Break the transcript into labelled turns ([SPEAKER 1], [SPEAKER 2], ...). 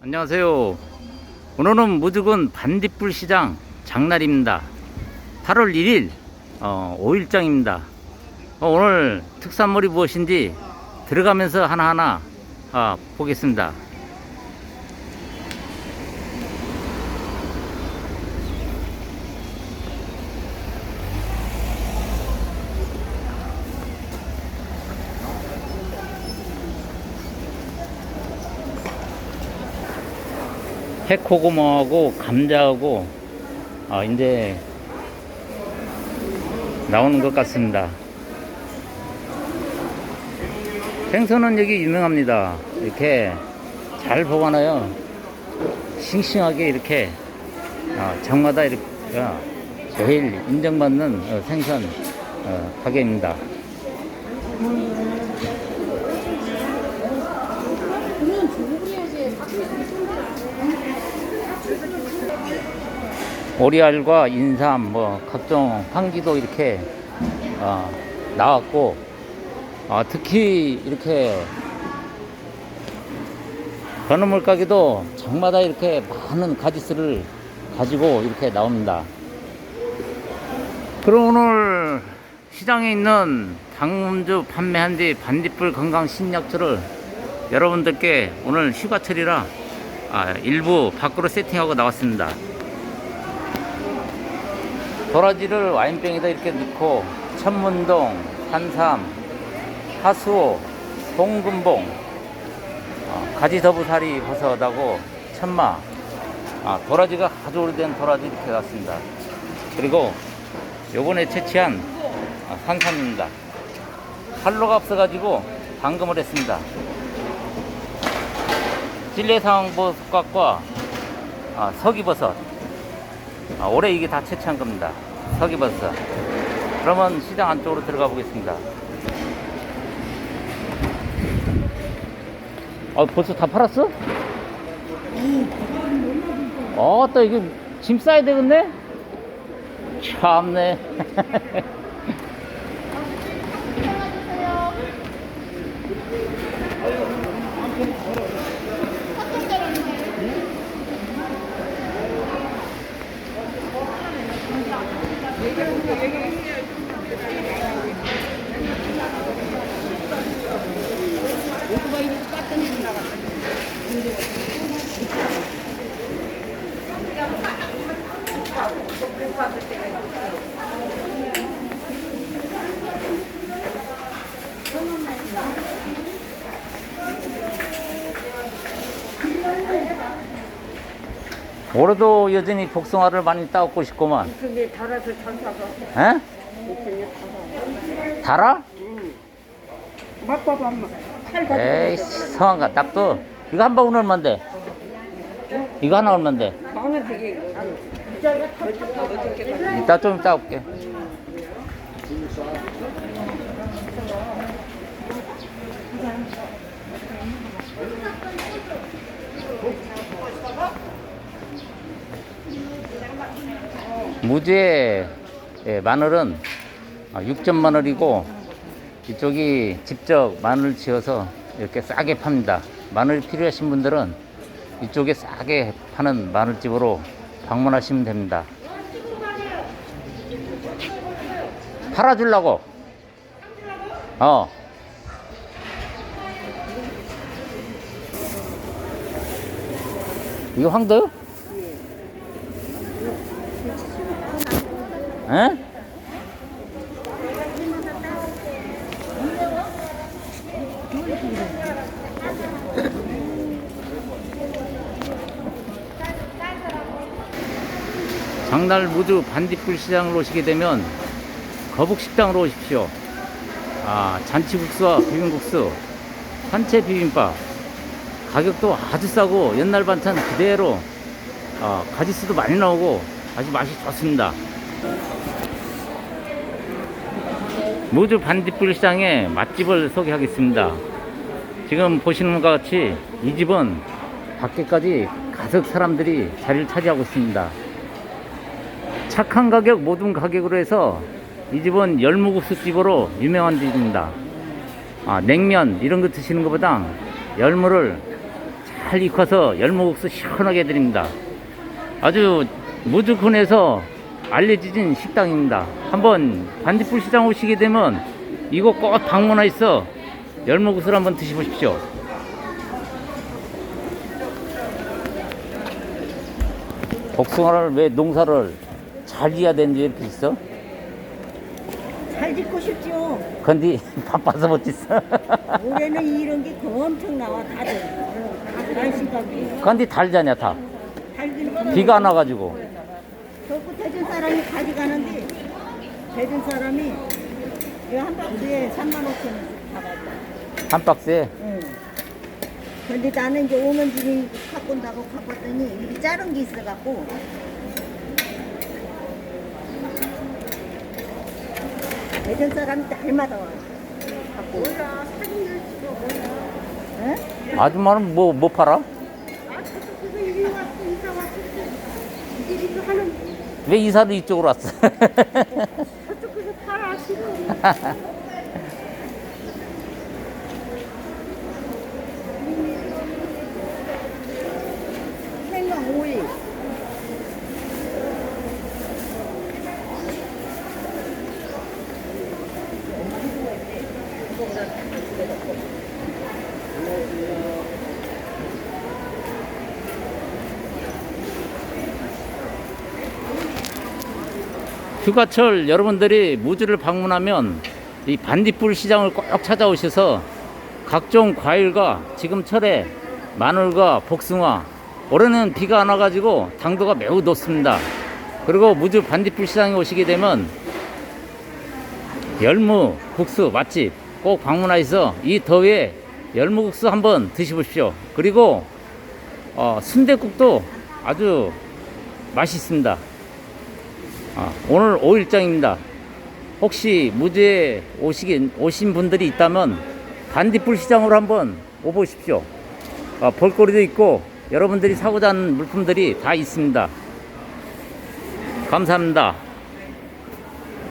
[SPEAKER 1] 안녕하세요. 오늘은 무주군 반딧불 시장 장날입니다. 8월 1일 어, 5일장입니다. 어, 오늘 특산물이 무엇인지 들어가면서 하나하나 아, 보겠습니다. 해코고모하고 감자하고 아, 이제 나오는 것 같습니다. 생선은 여기 유명합니다. 이렇게 잘 보관해요. 싱싱하게 이렇게 아, 장마다 이렇게 아, 제일 인정받는 어, 생선 어, 가게입니다. 오리알과 인삼 뭐 각종 황기도 이렇게 어, 나왔고 아, 특히 이렇게 건어물 가게도 장마다 이렇게 많은 가지수를 가지고 이렇게 나옵니다. 그럼 오늘 시장에 있는 당문주 판매한 뒤 반딧불 건강 신약초를 여러분들께 오늘 휴가철이라 아, 일부 밖으로 세팅하고 나왔습니다. 도라지를 와인병에다 이렇게 넣고 천문동, 산삼, 하수오, 송금봉, 어, 가지더부사리 버섯하고 천마, 아, 도라지가 아주 오래된 도라지 이렇게 놨습니다. 그리고 요번에 채취한 아, 산삼입니다. 칼로가 없어가지고 방금을 했습니다. 찔레상버섯과 아, 서기버섯 아, 올해 이게 다 채취한 겁니다. 서기버섯. 그러면 시장 안쪽으로 들어가 보겠습니다. 아, 벌써 다 팔았어? 어, 또 이거 짐 싸야 되겠네? 참네. 올해도 여전히 복숭아를 많이 따먹고 싶구만.
[SPEAKER 2] 근데 달아서 잘 사서
[SPEAKER 1] 에? 달아?
[SPEAKER 2] 맛봐봐 한번 살다
[SPEAKER 1] 에이씨, 성한가 딱도. 이거 한 바구니 얼만데? 이거 하나 얼만데?
[SPEAKER 2] 나는 되게 어저께
[SPEAKER 1] 이따 좀 이따 올게. 무지의 예, 마늘은 6점 마늘이고 이쪽이 직접 마늘 지어서 이렇게 싸게 팝니다. 마늘 필요하신 분들은 이쪽에 싸게 파는 마늘집으로 방문하시면 됩니다. 팔아주려고. 어. 이거 황도 에? 장날 무주 반딧불 시장으로 오시게 되면 거북 식당으로 오십시오. 아, 잔치국수와 비빔국수, 산채 비빔밥. 가격도 아주 싸고 옛날 반찬 그대로 아, 가지수도 많이 나오고 아주 맛이 좋습니다. 무주 반딧불 시장의 맛집을 소개하겠습니다. 지금 보시는 것과 같이 이 집은 밖에까지 가득 사람들이 자리를 차지하고 있습니다. 착한 가격, 모든 가격으로 해서 이 집은 열무국수 집으로 유명한 집입니다. 아, 냉면 이런 거 드시는 것보다 열무를 잘 익혀서 열무국수 시원하게 해드립니다. 아주 무주군에서 알려진 식당입니다. 한번 반딧불 시장 오시게 되면 이거 꼭 방문하셔서 열무국수를 한번 드셔보십시오. 복숭아를 왜 농사를 잘 지어야 되는지 이렇게 있어?
[SPEAKER 3] 잘 짓고 싶죠.
[SPEAKER 1] 근데 바빠서 못 짓어.
[SPEAKER 3] 올해는 이런 게 엄청 나와 다들. 날씨가
[SPEAKER 1] 근데 달잖냐 다.
[SPEAKER 3] 달긴
[SPEAKER 1] 비가 안 와가지고.
[SPEAKER 3] 저거 대전 사람이 가져가는데 대전 사람이 이거 한 박스에 3만 5천 원 받아줘.
[SPEAKER 1] 한 박스에
[SPEAKER 3] 응. 근데 나는 이제 오는 중에 갖고 온다고 갖고 왔더니 이게 자른 게 있어갖고 대전 사람이 날마다 와. 갖고 몰라 사진을 찍어 몰라. 응?
[SPEAKER 1] 아줌마는 뭐, 뭐 팔아?
[SPEAKER 2] 아, 저쪽에서 이리 왔어, 이사 왔어. 이제 이거 하는,
[SPEAKER 1] 왜 이사를 이쪽으로 왔어?
[SPEAKER 2] 저쪽에서 팔아.
[SPEAKER 3] 생강 오이.
[SPEAKER 1] 휴가철 여러분들이 무주를 방문하면 이 반딧불 시장을 꼭 찾아오셔서 각종 과일과 지금 철에 마늘과 복숭아 올해는 비가 안 와가지고 당도가 매우 높습니다. 그리고 무주 반딧불 시장에 오시게 되면 열무 국수 맛집 꼭 방문하셔서 이 더위에 열무 국수 한번 드셔보십시오. 그리고 어, 순대국도 아주 맛있습니다. 아, 오늘 5일장입니다. 혹시 무주에 오시긴, 오신 분들이 있다면 반딧불 시장으로 한번 오보십시오. 아, 볼거리도 있고 여러분들이 사고자 하는 물품들이 다 있습니다. 감사합니다.